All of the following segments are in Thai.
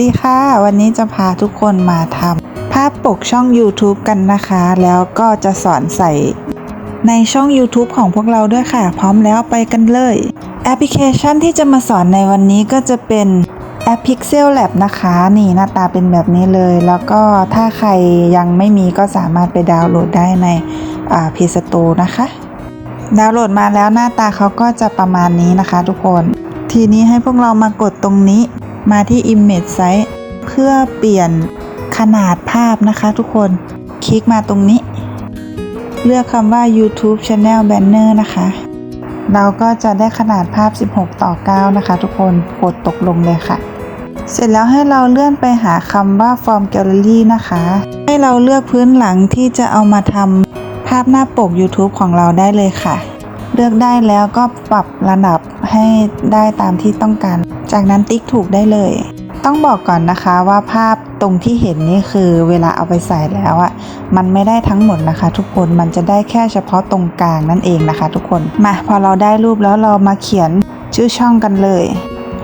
ดีค่ะ วันนี้จะพาทุกคนมาทำภาพปกช่อง YouTube กันนะคะ แล้วก็จะสอนใส่ในช่อง YouTube ของพวกเราด้วยค่ะ พร้อมแล้วไปกันเลย แอปพลิเคชันที่จะมาสอนในวันนี้ก็จะเป็นแอป Pixel Lab นะคะ นี่หน้าตาเป็นแบบนี้เลย แล้วก็ถ้าใครยังไม่มีก็สามารถไปดาวน์โหลดได้ในอ่า Play Store นะคะ ดาวน์โหลดมาแล้วหน้าตาเขาก็จะประมาณนี้นะคะทุกคน ทีนี้ให้พวกเรามากดตรงนี้ มาที่ Image Size เพื่อเปลี่ยนขนาดภาพนะคะทุกคน คลิกมาตรงนี้ เลือกคำว่า YouTube Channel Banner นะคะ เราก็จะได้ขนาดภาพ 16 ต่อ 9 นะคะ ทุกคน กดตกลงเลยค่ะ เสร็จแล้วให้เราเลื่อนไปหาคำว่า Form Gallery นะคะ ให้เราเลือกพื้นหลังที่จะเอามาทำภาพหน้าปก YouTube ของเราได้เลยค่ะ เลือกได้แล้วก็ปรับระดับให้ได้ตามที่ต้องการ จากนั้นติ๊กถูกได้เลย ต้องบอกก่อนนะคะว่าภาพตรงที่เห็นนี่คือเวลาเอาไปใส่แล้วอะมันไม่ได้ทั้งหมดนะคะ ทุกคนมันจะได้แค่เฉพาะตรงกลางนั่นเองนะคะ ทุกคนมาพอเราได้รูปแล้วเรามาเขียนชื่อช่องกันเลย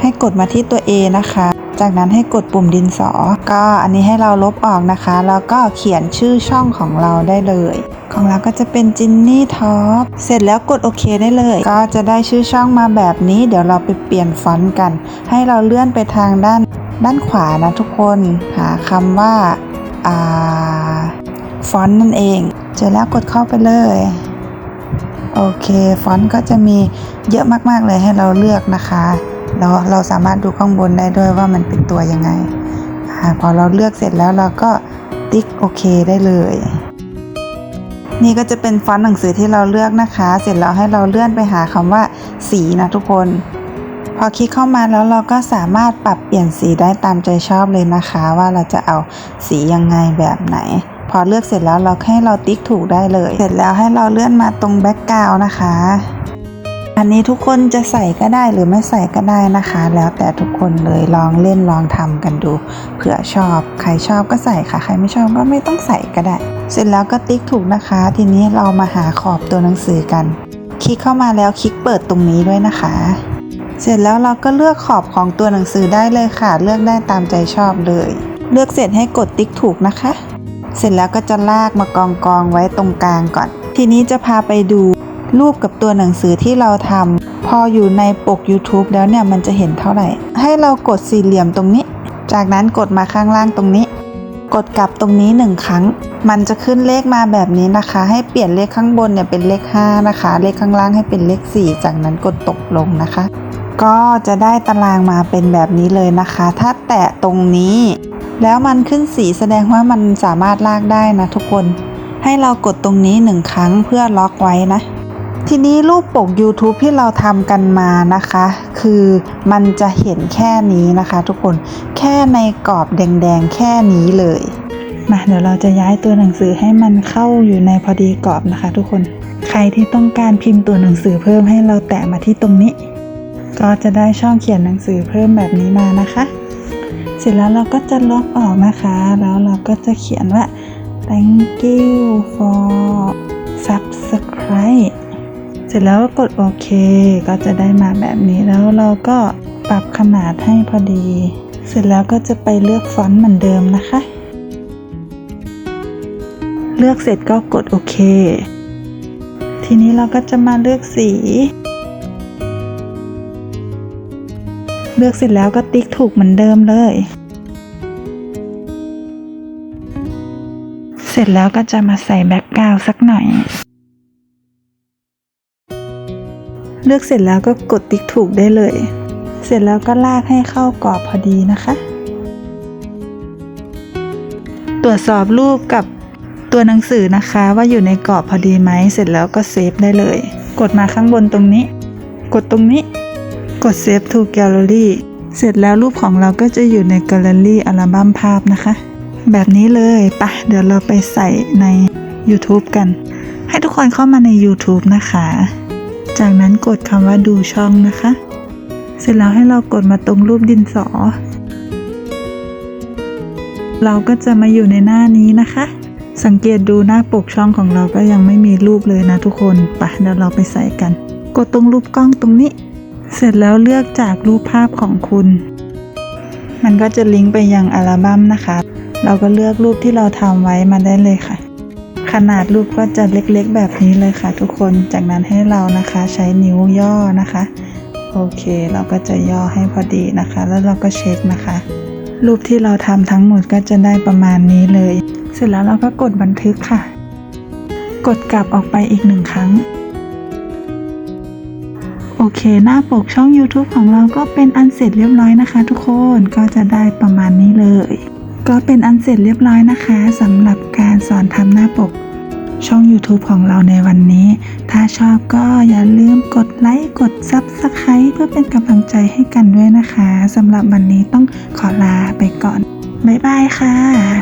ให้กดมาที่ตัว A นะคะ จากนั้นให้กดปุ่มดินสอ ก็อันนี้ให้เราลบออกนะคะ แล้วก็เขียนชื่อช่องของเราได้เลย ของเราก็จะเป็นจินนี่ท็อป เสร็จแล้วกดโอเคได้เลย ก็จะได้ชื่อช่องมาแบบนี้ เดี๋ยวเราไปเปลี่ยนฟอนต์กัน ให้เราเลื่อนไปทางด้านด้านขวานะทุกคน หาคำว่าอ่าฟอนต์นั่นเอง เจอแล้วกดเข้าไปเลยโอเค ฟอนต์ก็จะมีเยอะมาก ๆ เลยให้เราเลือกนะคะ แล้วเราสามารถดูข้างบนได้ด้วยว่ามันเป็นตัวยังไงพอเราเลือกเสร็จแล้วเราก็ติ๊กโอเคได้เลย นี่ก็จะเป็นฟอนต์หนังสือที่เราเลือกนะคะ เสร็จแล้วให้เราเลื่อนไปหาคำว่า สีนะทุกคน พอคลิกเข้ามาแล้วเราก็สามารถปรับเปลี่ยนสีได้ตามใจชอบเลยนะคะ ว่าเราจะเอาสียังไงแบบไหนพอเลือกเสร็จแล้วเราให้เราติ๊กถูกได้เลย เสร็จแล้วให้เราเลื่อนมาตรงแบ็กกราวนะคะ อันนี้ทุกคนจะใส่ก็ได้หรือไม่ใส่ก็ได้นะคะ แล้วแต่ทุกคนเลยลองเล่นลองทำกันดูเผื่อชอบ ใครชอบก็ใส่ค่ะ ใครไม่ชอบก็ไม่ต้องใส่ก็ได้ เสร็จแล้วก็ติ๊กถูกนะคะ ทีนี้เรามาหาขอบตัวหนังสือกัน คลิกเข้ามาแล้วคลิกเปิดตรงนี้ด้วยนะคะ เสร็จแล้วเราก็เลือกขอบของตัวหนังสือได้เลยค่ะ เลือกได้ตามใจชอบเลย เลือกเสร็จให้กดติ๊กถูกนะคะ เสร็จแล้วก็จะลากมากองกองไว้ตรงกลางก่อนทีนี้จะพาไปดู รูปกับตัวหนังสือที่เราทำพออยู่ในปก YouTube แล้วเนี่ยมันจะเห็นเท่าไหร่ ให้เรากดสี่เหลี่ยมตรงนี้ จากนั้นกดมาข้างล่างตรงนี้ กดกลับตรงนี้หนึ่งครั้ง มันจะขึ้นเลขมาแบบนี้นะคะ ให้เปลี่ยนเลขข้างบนเนี่ยเป็นเลข 5 นะคะ เลขข้างล่างให้เป็นเลข 4 จากนั้นกดตกลงนะคะ ก็จะได้ตารางมาเป็นแบบนี้เลยนะคะ ถ้าแตะตรงนี้ แล้วมันขึ้นสีแสดงว่ามันสามารถลากได้นะทุกคนให้เรากดตรงนี้หนึ่งครั้งเพื่อล็อกไว้นะ ทีนี้รูปปก YouTube ที่เราทำกันมานะคะ คือมันจะเห็นแค่นี้นะคะทุกคนแค่ในกรอบแดงๆ แค่นี้เลยมาเดี๋ยวเราจะย้ายตัวหนังสือให้มันเข้าอยู่ในพอดีกรอบนะคะ ทุกคนใครที่ต้องการพิมพ์ตัวหนังสือเพิ่มให้เราแตะมาที่ตรงนี้ ก็จะได้ช่องเขียนหนังสือเพิ่มแบบนี้มานะคะ เสร็จแล้วเราก็จะลบออกนะคะ แล้วเราก็จะเขียนว่า thank you for subscribe ร็จแล้วก็กดโอเค ก็จะได้มาแบบนี้แล้วเราก็ปรับขนาดให้พอดี เสร็จแล้วก็จะไปเลือกฟอนต์เหมือนเดิมนะคะ เลือกเสร็จก็กดโอเค ทีนี้เราก็จะมาเลือกสี เลือกเสร็จแล้วก็ติ๊กถูกเหมือนเดิมเลย เสร็จแล้วก็จะมาใส่แบ็กกราวสักหน่อย เลือกเสร็จแล้วก็กดติ๊กถูกได้เลย เสร็จแล้วก็ลากให้เข้ากรอบพอดีนะคะ ตรวจสอบรูปกับตัวหนังสือนะคะ ว่าอยู่ในกรอบพอดีไหมเสร็จแล้วก็เซฟได้เลย กดมาข้างบนตรงนี้ กดตรงนี้ กด Save to Gallery เสร็จแล้วรูปของเราก็จะอยู่ในแกลเลอรี่อัลบั้มภาพนะคะ แบบนี้เลยปะเดี๋ยวเราไปใส่ใน YouTube กัน ให้ทุกคนเข้ามาใน YouTube นะคะ จากนั้นกดคำว่าดูช่องนะคะ เสร็จแล้วให้เรากดมาตรงรูปดินสอ เราก็จะมาอยู่ในหน้านี้นะคะ สังเกตดูหน้าปกช่องของเราก็ยังไม่มีรูปเลยนะทุกคนปะเดี๋ยวเราไปใส่กัน กดตรงรูปกล้องตรงนี้ เสร็จแล้วเลือกจากรูปภาพของคุณ มันก็จะลิงก์ไปยังอัลบั้มนะคะ เราก็เลือกรูปที่เราทำไว้มาได้เลยค่ะ ขนาดรูปก็จะเล็กๆแบบนี้เลยค่ะ ทุกคนจากนั้นให้เรานะคะใช้นิ้วย่อนะคะ โอเค เราก็จะย่อให้พอดีนะคะ แล้วเราก็เช็คนะคะ รูปที่เราทำทั้งหมดก็จะได้ประมาณนี้เลย เสร็จแล้วเราก็กดบันทึกค่ะ กดกลับออกไปอีกหนึ่งครั้งโอเค หน้าปกช่อง YouTube ของเราก็เป็นอันเสร็จเรียบร้อยนะคะ ทุกคนก็จะได้ประมาณนี้เลย ก็เป็นอันเสร็จเรียบร้อยนะคะสำหรับการสอนทำหน้าปก ช่อง YouTube ของเราในวันนี้ ถ้าชอบก็อย่าลืมกดไลค์ กด Subscribe เพื่อเป็นกำลังใจให้กันด้วยนะคะสำหรับวันนี้ต้องขอลาไปก่อน บ๊ายบายค่ะ